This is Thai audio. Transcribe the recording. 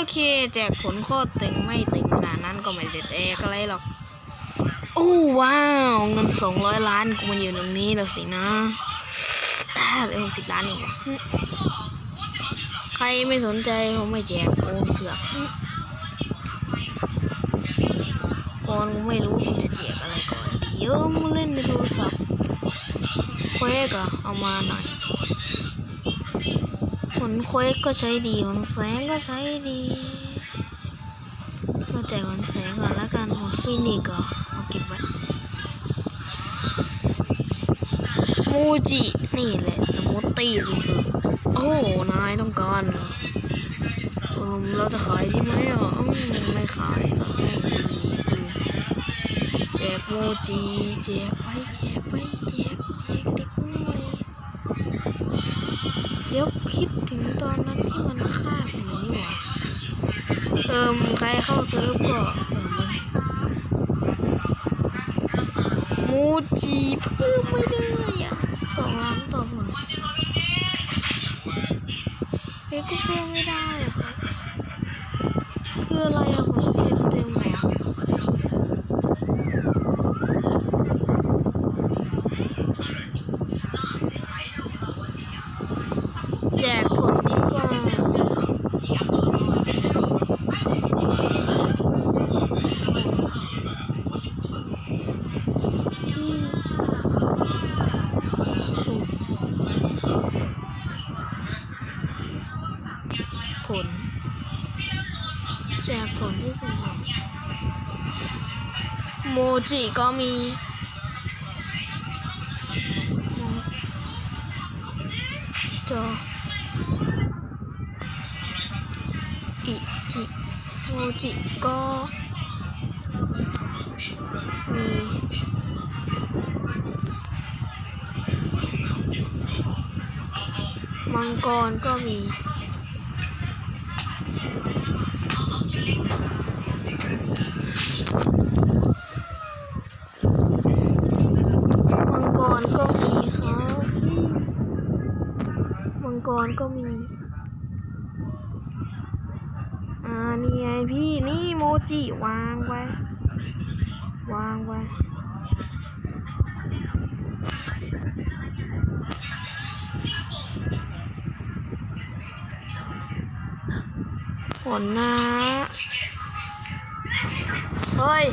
อเค แจกผลโคตรตึงไม่ตึงขนาดนั้นก็ไม่เด็ดแอกอะไรหรอกโอ้ว้าว เงินสองร้อยล้านกูมาอยู่ตรงนี้แล้วสินะอ่าเหลยสิบล้านเองวะใครไม่สนใจผมไม่แจกโกงเสือกก่อนกูไม่รู้กูจะแจกอะไรก่อนดีเยอะมึงเล่นในโทรศัพท์เควกอะเอามาหน่อย ผลเควกก็ใช้ดีผลแสงก็ใช้ดีก็แจกผลแสงก่อนแล้วกันผลฟินิกก็เอาเก็บไว้มูจินี่แหละสมูทตี้สุดๆโอ้โหนายต้องการเหรอเออเราจะขายดีไหมอะอไม่ขายสักแม่งดีเลยแจกโมจิแจกไปแจกไปแจกแจก เดี๋ยวคิดถึงตอนนั้นที่มันฆ่าผมนี่หว่าเอิมใครเข้าเซิร์ฟก็เออมันมูจิเพิ่มไม่ได้อะสองล้านต่อผลเฮ้ยก็เพิ่มไม่ได้อะครับคืออะไรอะผมเต็มเต็มๆเลยอะแจกผลดีกว่า ที่สุ่มผลแจกผลที่สุ่มผลโมจิก็มีจออิจิโมจิก็มี มังกรก็มี มังกรก็มีครับมังกรก็มี อ่า นี่ไงพี่ นี่โมจิ วางไว้ วางไว้ ผลนะ เฮ้ย